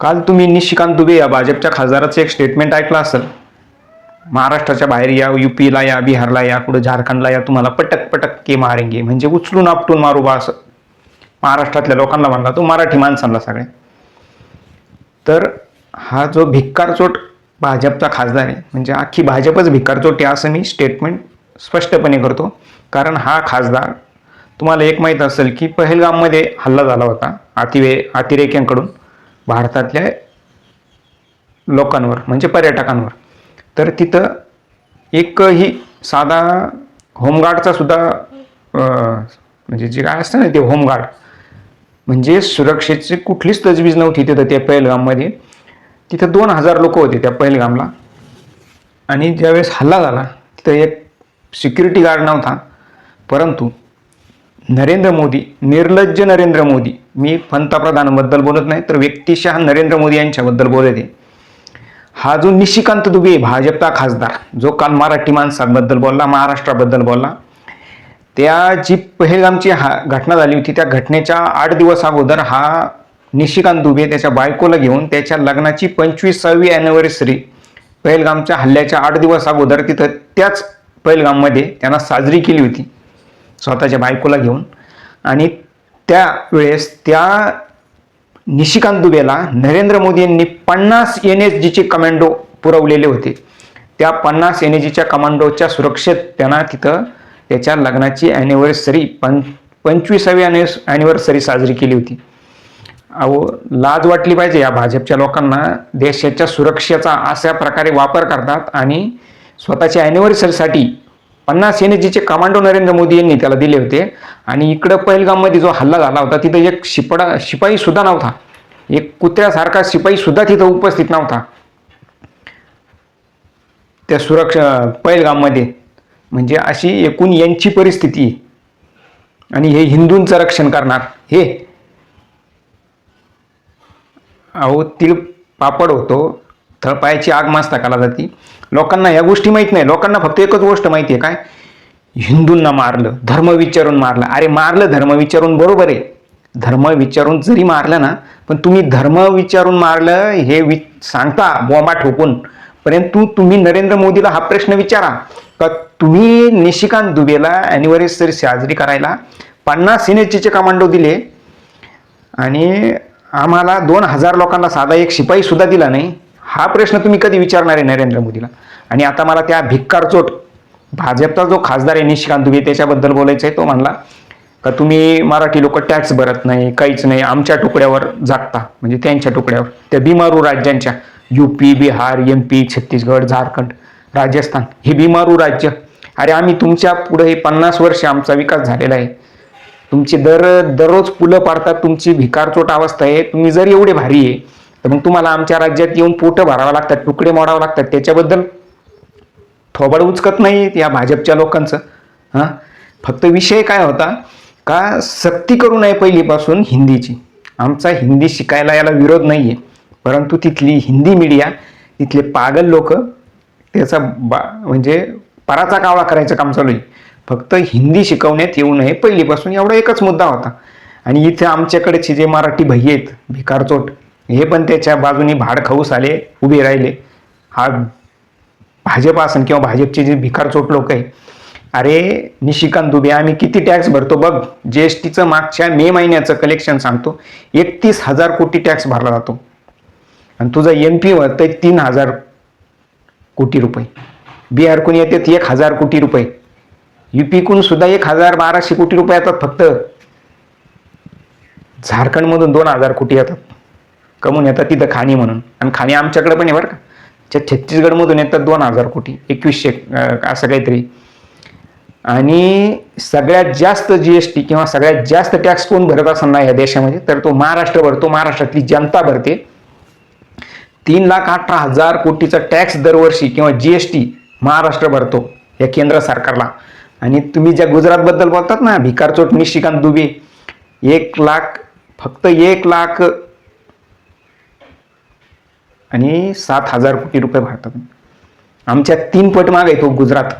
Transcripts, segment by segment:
काल तुम्ही निशिकांत दुबे या भाजपच्या खासदाराचं एक स्टेटमेंट ऐकलं असेल. महाराष्ट्राच्या बाहेर या युपीला या बिहारला या कुठं झारखंडला या तुम्हाला पटक पटक के मारेंगे म्हणजे उचलून आपटून मारू बा असं. महाराष्ट्रातल्या लोकांना म्हणला तो मराठी माणसांना सगळे तर हा जो भिक्कारचोट भाजपचा खासदार आहे म्हणजे अख्खी भाजपच भिक्कारचोट आहे असं मी स्टेटमेंट स्पष्टपणे करतो. कारण हा खासदार तुम्हाला एक माहीत असेल की पहलगाममध्ये हल्ला झाला होता अतिवे अतिरेक्यांकडून. भारतातल्या लोकांवर म्हणजे पर्यटकांवर. तर तिथं एकही साधा होमगार्डचा सुद्धा म्हणजे जे काय असतं ना ते होमगार्ड म्हणजे सुरक्षेची कुठलीच तजवीज नव्हती तिथं त्या पहलगाममध्ये तिथं दोन हजार लोक होते त्या पहलगामला आणि ज्यावेळेस हल्ला झाला तिथं एक सिक्युरिटी गार्ड नव्हता परंतु नरेंद्र मोदी निर्लज्ज नरेंद्र मोदी. मी पंतप्रधानाबद्दल बोलत नाही तर व्यक्तिशः नरेंद्र मोदी यांच्याबद्दल बोलत. आहे हा जो निशिकांत दुबे आहे, भाजपचा खासदार जो काल मराठी माणसांबद्दल बोलला महाराष्ट्राबद्दल बोलला त्या जी पहिलगामची हा घटना झाली होती त्या घटनेच्या आठ दिवस अगोदर हा निशिकांत दुबे त्याच्या बायकोला घेऊन त्याच्या लग्नाची पंचवीसावी ॲनिव्हर्सरी पहिलगामच्या हल्ल्याच्या आठ दिवस अगोदर तिथं त्याच पहलगाममध्ये त्यांना साजरी केली होती. स्वतःच्या बायकोला घेऊन. आणि त्यावेळेस त्या निशिकांत दुबेला नरेंद्र मोदी यांनी पन्नास एन एस जीचे कमांडो पुरवलेले होते. त्या पन्नास एन एस जीच्या कमांडोच्या सुरक्षेत त्यांना तिथं त्याच्या लग्नाची ॲनिव्हर्सरी पं पंचवीसावी ॲनिव्हर्सरी साजरी केली होती. अहो लाज वाटली पाहिजे या भाजपच्या लोकांना. देशाच्या सुरक्षेचा अशा प्रकारे वापर करतात आणि स्वतःच्या ॲनिव्हर्सरीसाठी पन्नास एन जीचे कमांडो नरेंद्र मोदी यांनी त्याला दिले होते. आणि इकडं पहिलगाममध्ये जो हल्ला झाला होता तिथं एक शिपडा शिपाई सुद्धा नव्हता. एक कुत्र्यासारखा शिपाई सुद्धा तिथं उपस्थित नव्हता. त्या सुरक्षा पहिलगाममध्ये. म्हणजे अशी एकूण यांची परिस्थिती. आहे. आणि हे हिंदूंचं रक्षण करणार. हे. अहो तिळ पापड होतो. थळपायाची आग मास्ताकाला जाती. लोकांना या गोष्टी माहीत नाही. लोकांना फक्त एकच गोष्ट माहिती आहे काय? हिंदूंना मारलं धर्म विचारून मारलं. अरे मारलं धर्म विचारून बरोबर आहे. धर्म विचारून जरी मारलं ना पण तुम्ही धर्म विचारून मारलं हे वि सांगता बॉम्बा ठोकून. परंतु तुम्ही नरेंद्र मोदीला हा प्रश्न विचारा. का तुम्ही निशिकांत दुबेला अॅनिव्हर्सरी साजरी करायला पन्नास सिनेचे कमांडो दिले आणि आम्हाला दोन हजार लोकांना साधा एक शिपाई सुद्धा दिला नाही. हा प्रश्न तुम्ही कधी विचारणार आहे नरेंद्र मोदीला? आणि आता मला त्या भिक्कारचोट भाजपचा जो खासदार आहे निशिकांत दुबे त्याच्याबद्दल बोलायचं आहे तो म्हणला का तुम्ही मराठी लोक टॅक्स भरत नाही काहीच नाही आमच्या तुकड्यावर जागता म्हणजे त्यांच्या तुकड्यावर. त्या बिमारू राज्यांच्या UP Bihar M P Chhattisgarh Jharkhand Rajasthan हे बिमारू राज्य. अरे आम्ही तुमच्यापुढे हे पन्नास वर्ष आमचा विकास झालेला आहे. तुमची दर दररोज पुलं पाडतात तुमची भिकारचोट अवस्था आहे. तुम्ही जर एवढे भारी आहे तर मग तुम्हाला आमच्या राज्यात येऊन पोटं भरावं लागतात तुकडे मोडावं लागतात. त्याच्याबद्दल थोबड उचकत नाही या भाजपच्या लोकांचं. हां? फक्त विषय काय होता का सक्ती करू नये पहिलीपासून हिंदीची. आमचा हिंदी शिकायला याला विरोध नाही आहे परंतु तिथली हिंदी मीडिया तिथले पागल लोक त्याचा बा म्हणजे पराचा कावळा करायचं काम चालू आहे. फक्त हिंदी शिकवण्यात येऊ नये पहिलीपासून एवढा एकच मुद्दा होता. आणि इथे आमच्याकडेचे जे मराठी भैये आहेत भिकारचोट हे पण त्याच्या बाजूने भाड खाऊस आले उभे राहिले. हा भाजप असन किंवा भाजपचे जे भिकारचोट लोक आहे अरे निशिकांत दुबे आम्ही किती टॅक्स भरतो बघ. जी एस टीचं मागच्या मे महिन्याचं कलेक्शन सांगतो एकतीस हजार कोटी टॅक्स भरला जातो. आणि तुझा एन पी वरतंय तीन हजार कोटी रुपये. बिहारकून येतात एक हजार कोटी रुपये. युपीकून सुद्धा एक हजार बाराशे कोटी रुपये येतात फक्त. झारखंडमधून दोन हजार कोटी येतात. कमवून येतात तिथं खाणी म्हणून. आणि खाणी आमच्याकडे पण आहे बरं का. त्या छत्तीसगडमधून येतात दोन हजार कोटी एकवीसशे असं काहीतरी. आणि सगळ्यात जास्त जी एस टी किंवा सगळ्यात जास्त टॅक्स कोण भरत असणार या देशामध्ये तर तो महाराष्ट्र भरतो महाराष्ट्रातली जनता भरते. तीन लाख अठरा हजार कोटीचा टॅक्स दरवर्षी किंवा जी एस टी महाराष्ट्र भरतो या केंद्र सरकारला. आणि तुम्ही ज्या गुजरातबद्दल बोलतात ना भिकारचोट निशिकांत दुबे एक लाख फक्त एक लाख आणि सात हजार कोटी रुपये भारतात आमच्या तीन पट माग आहे तो हो गुजरात.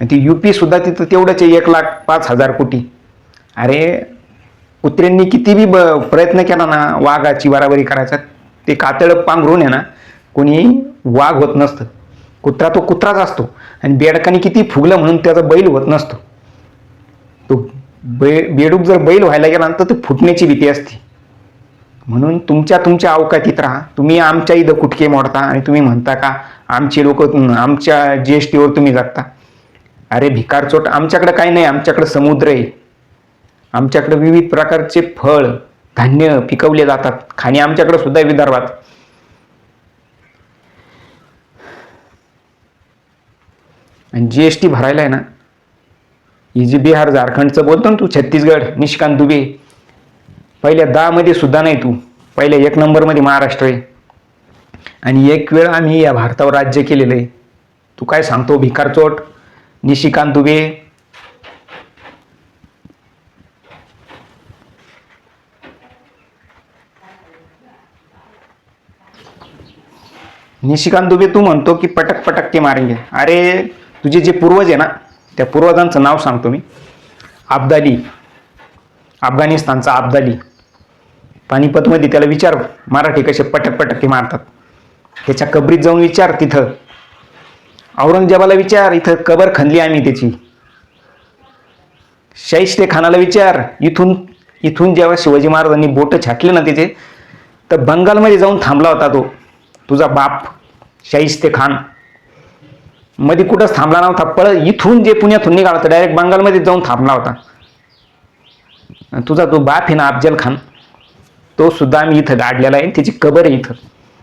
आणि ती युपी सुद्धा तिथं तेवढंच आहे एक लाख पाच हजार कोटी. अरे कुत्र्यांनी किती बी ब प्रयत्न केला ना वाघाची बराबरी करायचा. ते कातळ पांघरून आहे ना कोणी वाघ होत नसतं. कुत्रा तो कुत्राच असतो. आणि बेडकाने किती फुगलं म्हणून त्याचा बैल होत नसतो. तो बे बेडूक जर बैल व्हायला गेला तर ते फुटण्याची भीती असते. म्हणून तुमच्या तुमच्या अवकातीत राहा. तुम्ही आमच्या इथं कुटके मोडता आणि तुम्ही म्हणता का आमचे लोक आमच्या जी एस टीवर तुम्ही जगता. अरे भिकारचोट आमच्याकडे काही नाही आमच्याकडे समुद्र आहे. आमच्याकडे विविध प्रकारचे फळ धान्य पिकवले जातात. खाणे आमच्याकडे सुद्धा विदर्भात. आणि जी एस टी भरायला आहे ना. ही जी बिहार झारखंडचं बोलतो ना तू छत्तीसगड निशिकांत दुबे पहिल्या दहामध्ये सुद्धा नाही तू. पहिल्या एक नंबरमध्ये महाराष्ट्र आहे. आणि एक वेळ आम्ही या भारतावर राज्य केलेलं आहे. तू काय सांगतो भिकारचोट निशिकांत दुबे निशिकांत दुबे तू म्हणतो की पटक पटक ते मारेंगे. अरे तुझे जे पूर्वज आहे ना त्या पूर्वजांचं नाव सांगतो मी. अब्दाली. अफगाणिस्तानचा अब्दाली. पानिपतमध्ये त्याला विचार मराठी कसे पटक पटक ते मारतात. त्याच्या कबरीत जाऊन विचार तिथं. औरंगजेबाला विचार इथं कबर खणली आम्ही त्याची. शाहिस्ते खानाला विचार इथून इथून जेव्हा शिवाजी महाराजांनी बोटं छाटले ना त्याचे तर बंगालमध्ये जाऊन थांबला होता तो तुझा बाप शाहिस्ते खान. मध्ये कुठंच थांबला नव्हता पळ इथून जे पुण्यातून निघाला होता डायरेक्ट बंगालमध्ये जाऊन थांबला होता. तुझा तो बाप आहे ना अफजल खान. तो सुद्धा आम्ही इथं गाडलेला आहे त्याची कबर आहे इथं.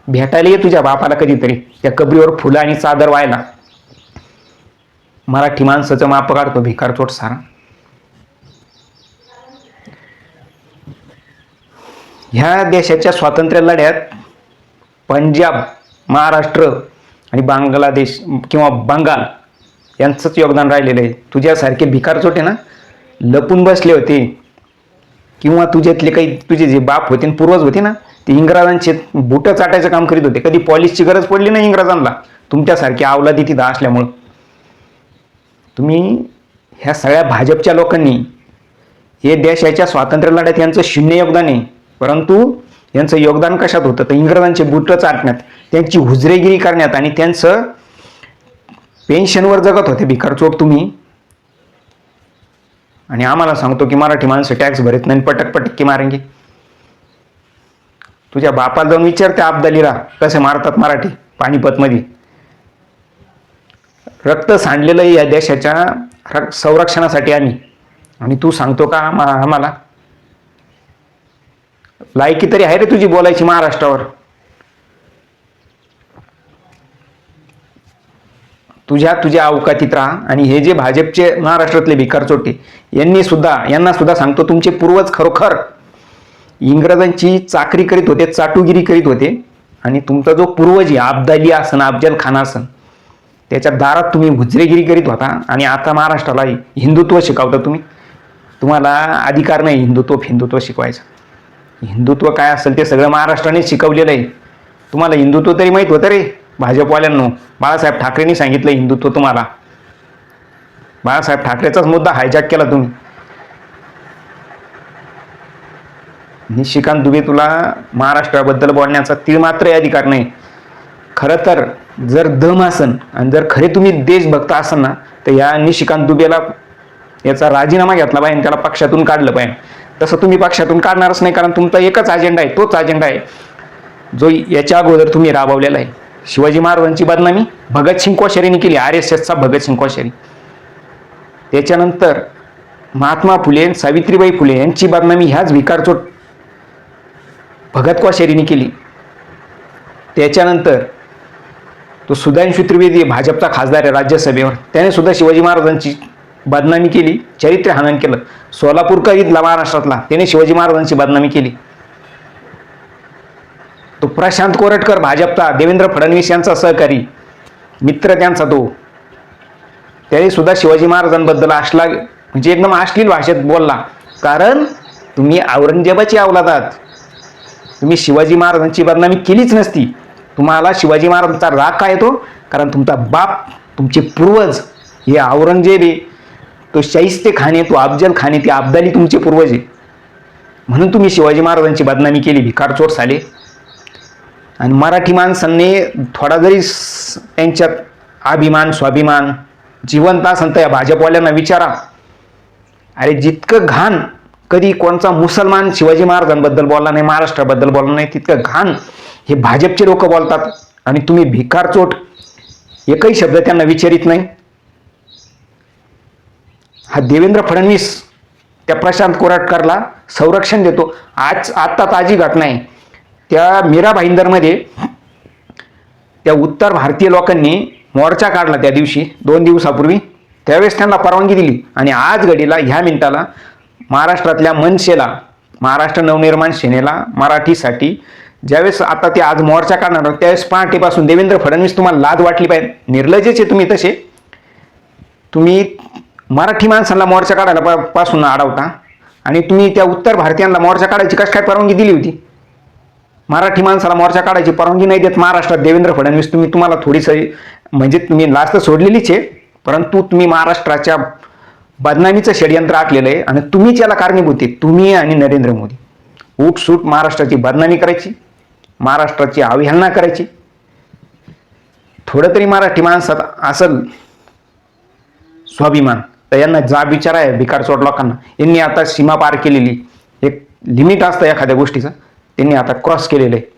भेटायला ये तुझ्या बापाला कधीतरी. त्या कबरीवर फुलं आणि चादर व्हायला. मराठी माणसाचं माप काढतो भिकार चोट सारा. ह्या देशाच्या स्वातंत्र्य लढ्यात पंजाब महाराष्ट्र आणि बांगलादेश किंवा बंगाल यांचंच योगदान राहिलेलं आहे. तुझ्यासारखे भिकार चोटे ना? लपून बसले होते. किंवा तुझ्यातले काही तुझे जे बाप होते पूर्वज होते ना ते इंग्रजांचे बुटं चाटायचं काम करीत होते. कधी पॉलिशची गरज पडली नाही इंग्रजांना. तुमच्यासारखी अवलादी तिथं असल्यामुळं. तुम्ही ह्या सगळ्या भाजपच्या लोकांनी हे देशाच्या स्वातंत्र्य लढ्यात यांचं शून्य योगदान आहे. परंतु यांचं योगदान कशात होतं? तर इंग्रजांचे बुटं चाटण्यात त्यांची हुजरेगिरी करण्यात आणि त्यांचं पेन्शनवर जगत होते भिकारचोट तुम्ही. आणि आम्हाला सांगतो की मराठी माणसं टॅक्स भरत नाही पटक पटक्की मारेंगे. तुझ्या बापाला जाऊन विचार त्या अब्दालीला कसे मारतात मराठी पाणीपतमध्ये रक्त सांडलेलं या देशाच्या संरक्षणासाठी आम्ही. आणि तू सांगतो का आम्हाला? लायकी तरी आहे रे तुझी बोलायची महाराष्ट्रावर. तुझ्या तुझ्या अवकातीत राहा. आणि हे जे भाजपचे महाराष्ट्रातले भिकार चोटे यांनी सुद्धा यांना सुद्धा सांगतो तुमचे पूर्वज खरोखर इंग्रजांची चाकरी करीत होते चाटुगिरी करीत होते. आणि तुमचा जो पूर्वज आहे अब्दाली आसन अफजल खान आसन त्याच्या दारात तुम्ही हुजरेगिरी करीत होता. आणि आता महाराष्ट्राला हिंदुत्व शिकवता तुम्ही. तुम्हाला अधिकार नाही हिंदुत्व हिंदुत्व शिकवायचं. हिंदुत्व काय असेल ते सगळं महाराष्ट्राने शिकवलेलं आहे. तुम्हाला हिंदुत्व तरी माहीत होतं रे. भाजपवाल्यांनो बाळासाहेब ठाकरेंनी सांगितलं हिंदुत्व तुम्हाला. बाळासाहेब ठाकरेचाच मुद्दा हायजॅक केला तुम्ही. निशिकांत दुबे तुला महाराष्ट्राबद्दल बोलण्याचा तीळ मात्रही अधिकार नाही. खरं तर जर दम असन आणि जर खरे तुम्ही देशभक्त असाल ना तर या निशिकांत दुबेला याचा राजीनामा घेतला पाहिजे त्याला पक्षातून काढलं पाहिजे. तसं तुम्ही पक्षातून काढणारच नाही कारण तुमचा एकच अजेंडा आहे तोच अजेंडा आहे. जो याच्या अगोदर तुम्ही राबवलेला आहे. शिवाजी महाराजांची बदनामी भगतसिंग कोश्यारीने केली आर एस एसचा भगतसिंग कोश्यारी. त्याच्यानंतर महात्मा फुले सावित्रीबाई फुले यांची बदनामी ह्याच भिकारचोट भगत कोश्यारीने केली. त्याच्यानंतर तो सुधांशु त्रिवेदी भाजपचा खासदार आहे राज्यसभेवर त्याने सुद्धा शिवाजी महाराजांची बदनामी केली चरित्र हनन केलं. सोलापूरकर इथला महाराष्ट्रातला त्याने शिवाजी महाराजांची बदनामी केली. तो प्रशांत कोरटकर भाजपचा देवेंद्र फडणवीस यांचा सहकारी मित्र त्यांचा तो. त्याने सुद्धा शिवाजी महाराजांबद्दल आशला म्हणजे एकदम अश्लील भाषेत बोलला. कारण तुम्ही औरंगजेबाची अवलादात तुम्ही शिवाजी महाराजांची बदनामी केलीच नसती. तुम्हाला शिवाजी महाराजांचा राग काय येतो? कारण तुमचा बाप तुमचे पूर्वज हे औरंगजेब आहे. तो शैस्ते खाने तो अफजल खाने ते अब्दाली तुमचे पूर्वज आहे. म्हणून तुम्ही शिवाजी महाराजांची बदनामी केली भिकारचोर साले आणि मराठी माणसांनी थोडा जरी त्यांच्यात अभिमान स्वाभिमान जिवंत असन तर या भाजपवाल्यांना विचारा. अरे जितकं घाण कधी कोणचा मुसलमान शिवाजी महाराजांबद्दल बोलला नाही महाराष्ट्राबद्दल बोलला नाही तितकं घाण हे भाजपचे लोक बोलतात आणि तुम्ही भिकार चोट एकही शब्द त्यांना विचारित नाही. हा देवेंद्र फडणवीस त्या प्रशांत कोराटकरला संरक्षण देतो. आज आत्ता ताजी घटना आहे. त्या मीरा भाईंदरमध्ये त्या उत्तर भारतीय लोकांनी मोर्चा काढला त्या दिवशी दोन दिवसापूर्वी. त्यावेळेस त्यांना परवानगी दिली. आणि आज घडीला ह्या मिनिटाला महाराष्ट्रातल्या मनसेला महाराष्ट्र नवनिर्माण सेनेला मराठीसाठी ज्यावेळेस आता ते आज मोर्चा काढणार आहोत, त्यावेळेस पहाटेपासून देवेंद्र फडणवीस तुम्हाला लाज वाटली पाहिजे. निर्लजेचे आहे तुम्ही तसे. तुम्ही मराठी माणसांना मोर्चा काढायला पासून अडवता आणि तुम्ही त्या उत्तर भारतीयांना मोर्चा काढायची कशी काय परवानगी दिली होती? मराठी माणसाला मोर्चा काढायची परवानगी नाही देत महाराष्ट्रात. देवेंद्र फडणवीस तुम्ही तुम्हाला थोडीसं म्हणजे तुम्ही लास्ट तर सोडलेलीच आहे परंतु तुम्ही महाराष्ट्राच्या बदनामीचं षडयंत्र आखलेलं आहे आणि तुम्हीच याला कारणीभूत आहे. तुम्ही आणि नरेंद्र मोदी. उठसूट महाराष्ट्राची बदनामी करायची महाराष्ट्राची अवहेलना करायची. थोडं तरी मराठी माणसात असल स्वाभिमान तर यांना जा विचार आहे भिकार चोट लोकांना. यांनी आता सीमा पार केलेली एक लिमिट असतं एखाद्या गोष्टीचं. त्यांनी आता क्रॉस केलेलं. आहे